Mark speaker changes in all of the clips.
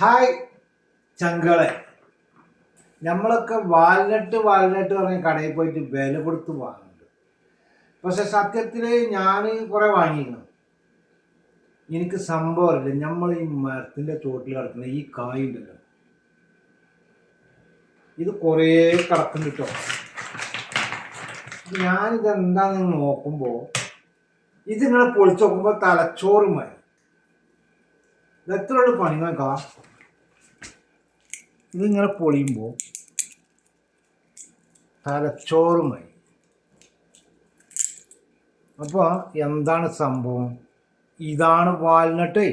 Speaker 1: Hi ചങ്കളെ. നമ്മളൊക്കെ walnut walnut പറഞ്ഞ കടയിൽ പോയിട്ട് വില കൊടുത്ത് വാങ്ങുന്നുണ്ട്. പക്ഷെ സത്യത്തിൽ ഞാൻ കുറേ വാങ്ങിയിരുന്നു. എനിക്ക് സംഭവമില്ല നമ്മൾ ഈ മരത്തിന്റെ ചോട്ടിൽ കിടക്കുന്ന ഈ കായ് ഉണ്ടല്ലോ. ഇത് കുറേ കിടക്കും കിട്ടോ. ഞാനിത് എന്താണെന്ന് നോക്കുമ്പോൾ ഇത് ഇങ്ങനെ പൊളിച്ച് നോക്കുമ്പോൾ തലച്ചോറുമായി എത്ര പണി? നോക്കാം. ഇതിങ്ങനെ പൊളിയുമ്പോൾ തലച്ചോറുമായി. അപ്പോൾ എന്താണ് സംഭവം? ഇതാണ് വാൽനട്ട്.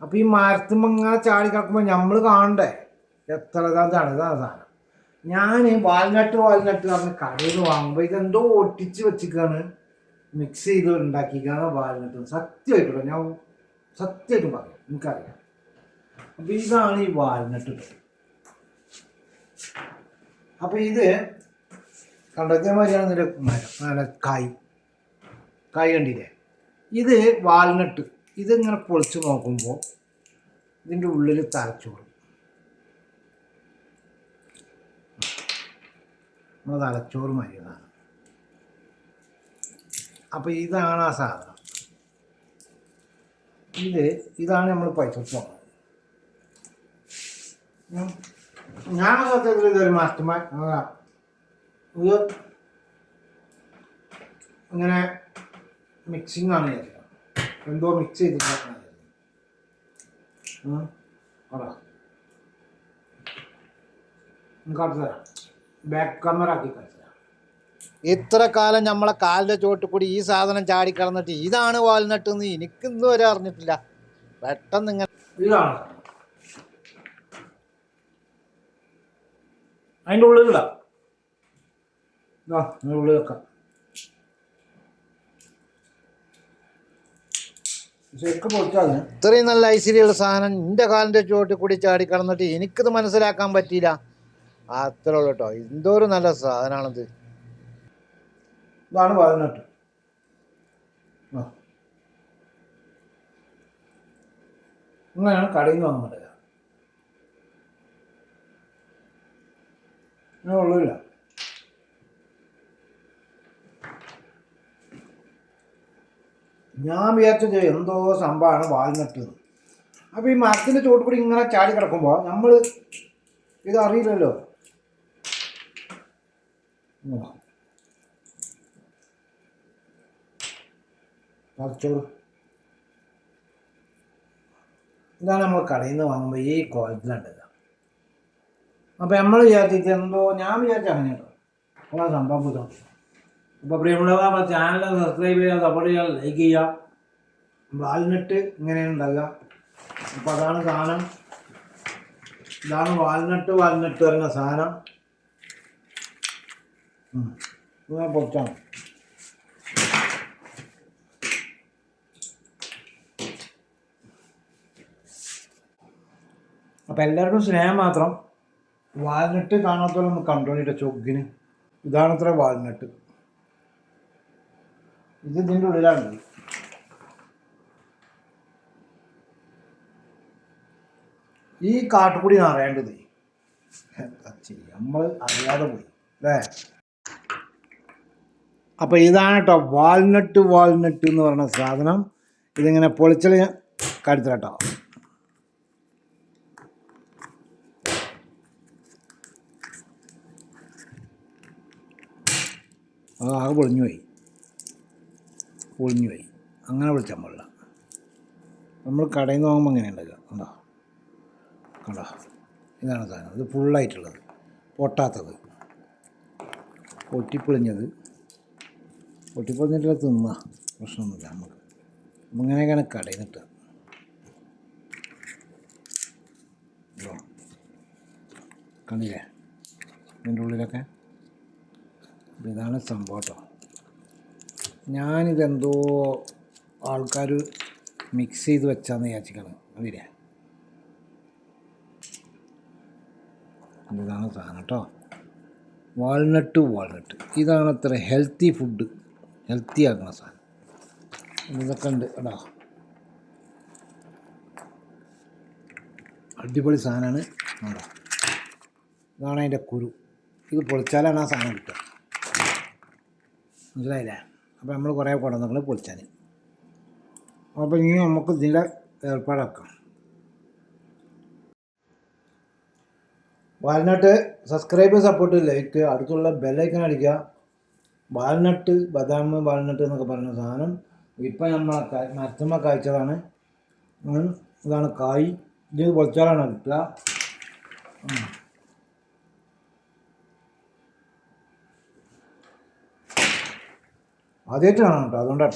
Speaker 1: അപ്പോൾ ഈ മരത്തുമ്പോൾ ഇങ്ങനെ ചാടി കിടക്കുമ്പോൾ നമ്മൾ കാണണ്ടേ? എത്ര ഇതാണ് ഇതാണ് സാധനം. ഞാൻ വാൽനട്ട് വാൽനട്ട് പറഞ്ഞ് കടയിൽ വാങ്ങുമ്പോൾ ഇതെന്തോ ഒട്ടിച്ച് വെച്ചിക്കാണ് മിക്സ് ചെയ്ത് ഉണ്ടാക്കിക്കാണ് വാൽനട്ട്. സത്യമായിട്ടുള്ള ഞാൻ സത്യമായിട്ടും പറയാം എനിക്കറിയാം. അപ്പോൾ ഇതാണ് ഈ വാൽനട്ട് അപ്പോൾ ഇത് കണ്ടതേമാതിരിയാണ് ഇതിന്റെ മരം നല്ല കായ് കായ് കണ്ടില്ലേ? ഇത് വാൽനട്ട്. ഇതിങ്ങനെ പൊളിച്ച് നോക്കുമ്പോൾ ഇതിന്റെ ഉള്ളിൽ തലച്ചോറ്. നമ്മുടെ തലച്ചോറ് മരിയതാണ് അപ്പോൾ ഇതാണ് ആ സാധനം. ഇത് ഇതാണ് നമ്മൾ പൈസ പോകുന്നത് ഞാൻ സത്യത്തിൽ ഇതൊരു മാസ്റ്റർമാൻ അതാ ഇത് ഇങ്ങനെ മിക്സിംഗ് ആണ് വിചാരിക്കുക എന്തോ മിക്സ് ചെയ്തിട്ടാണ് അതാ. കാണിച്ചു തരാം. ബാക്ക് ക്യാമറ ആക്കി കാണിച്ചു തരാം. ഇത്ര കാലം നമ്മളെ കാലിന്റെ ചോട്ടിൽ കൂടി ഈ സാധനം ചാടി കടന്നിട്ട് ഇതാണ് വാൽനട്ട് എന്ന് എനിക്കൊന്നും വരെ അറിഞ്ഞിട്ടില്ല. പെട്ടെന്ന് ഇങ്ങനെ ഇതാണ്. അതിന്റെ ഉള്ളിലിടാം ആ അതിന്റെ ഉള്ളിൽ വെക്കാം. ഇത്രയും നല്ല ഐശ്വര്യമുള്ള സാധനം എന്റെ കാലിന്റെ ചുവട്ടിൽ കൂടി ചാടി കടന്നിട്ട് എനിക്കിത് മനസ്സിലാക്കാൻ പറ്റിയില്ല. അത്ര ഉള്ളു കേട്ടോ. എന്തോരം നല്ല സാധനമാണിത് ഇതാണ് പതിനെട്ട്. ഇങ്ങനെയാണ് കടയിൽ നിന്ന് വാങ്ങാൻ അങ്ങനെ ഉള്ളില്ല ഞാൻ വിചാരിച്ചത് എന്തോ സംഭവമാണ് വാൽനട്ട്. അപ്പം ഈ മരത്തിന്റെ ചോട്ട് കൂടി ഇങ്ങനെ ചാടി കിടക്കുമ്പോൾ നമ്മൾ ഇത് അറിയില്ലല്ലോ. ഇതാണ് നമ്മൾ കടയിൽ നിന്ന് വാങ്ങുമ്പോൾ ഈ കോലത്തിലുണ്ടത് അപ്പോൾ നമ്മൾ വിചാരിച്ചിട്ട് എന്തോ ഞാൻ വിചാരിച്ച കേട്ടോ. അതാണ് സംഭവം അപ്പോൾ പ്രിയമുള്ളവർ ചാനൽ സബ്സ്ക്രൈബ് ചെയ്യുക സപ്പോർട്ട് ചെയ്യുക ലൈക്ക് ചെയ്യുക. വാൽനട്ട് ഇങ്ങനെയാണ് ഉണ്ടാകുക അപ്പോൾ അതാണ് സാധനം. ഇതാണ് വാൽനട്ട് വാൽനട്ട് വരുന്ന സാധനം. പൊട്ടാണ് അപ്പൊ പൊച്ചാണ് അപ്പം എല്ലാവർക്കും സ്നേഹം മാത്രം. വാൽനട്ട് കാണാത്തോളം കണ്ടോണിട്ട് ചൊഗ്ഗിന് ഇതാണത്ര വാൽനട്ട്. ഇത് ഇതിന്റെ ഉള്ളിലാണ്. ഈ കാട്ടുകൂടി അറിയേണ്ടത്. നമ്മൾ അറിയാതെ പോയി അല്ലേ? അപ്പോൾ ഇതാണ് കേട്ടോ വാൽനട്ട് വാൽനട്ട് എന്ന് പറയുന്ന സാധനം. ഇതിങ്ങനെ പൊളിച്ചൽ കരുത്തരട്ടോ അത് ആകെ പൊളിഞ്ഞു പോയി പൊളിഞ്ഞു പോയി അങ്ങനെ വിളിച്ചാൽ പാടില്ല നമ്മൾ കടയിൽ നിന്ന് വാങ്ങുമ്പോൾ അങ്ങനെ ഉണ്ടാക്കുക കണ്ടോ? കണ്ടോ? ഇതാണ് സാധനം. ഇത് ഫുള്ളായിട്ടുള്ളത്. പൊട്ടാത്തത്. പൊട്ടിപ്പൊളിഞ്ഞത്. പൊട്ടിപ്പൊളിഞ്ഞിട്ടുള്ള തിന്ന. പ്രശ്നമൊന്നുമില്ല നമുക്ക്. ഇങ്ങനെയൊക്കെയാണ് കടയിൽ നിന്ന് കിട്ടുക. കണ്ടില്ലേ? ഇതിന്റെ ഉള്ളിലൊക്കെ ഇതാണ് സംഭവം കേട്ടോ. ഞാനിതെന്തോ ആൾക്കാർ മിക്സ് ചെയ്ത് വെച്ചാന്ന് വിചാരിച്ചിക്കണം. അതിരെ ഇതാണ് സാധനം കേട്ടോ. വാൾനട്ട് വാൾനട്ട് ഇതാണ് അത്ര ഹെൽത്തി ഫുഡ് ഹെൽത്തി ആക്കുന്ന സാധനം. ഇതൊക്കെ ഉണ്ട്. കേട്ടോ അടിപൊളി സാധനമാണ്. ഇതാണ് അതിന്റെ കുരു. ഇത് പൊളിച്ചാലാണ് ആ സാധനം കിട്ടുക. മനസ്സിലായില്ലേ? അപ്പോൾ നമ്മൾ കുറേ കൊണ്ടുവന്നു പൊളിച്ചാൽ അപ്പോൾ ഇനി നമുക്ക് ഇതിന്റെ ഏർപ്പാടാക്കാം. വാൽനട്ട് സബ്സ്ക്രൈബ് സപ്പോർട്ട് ലൈക്ക് അടുത്തുള്ള ബെല്ലൈക്കൺ അടിക്കുക. വാൽനട്ട് ബദാം വാൽനട്ട് എന്നൊക്കെ പറയുന്ന സാധനം ഇപ്പം നമ്മൾ മരത്തുമ്മ കായ്ച്ചതാണ് ഇതാണ് കായ്. ഇത് പൊളിച്ചാലാണ് കിട്ടുക. ആദ്യമായിട്ടാണ് കേട്ടോ അതുകൊണ്ടാണ്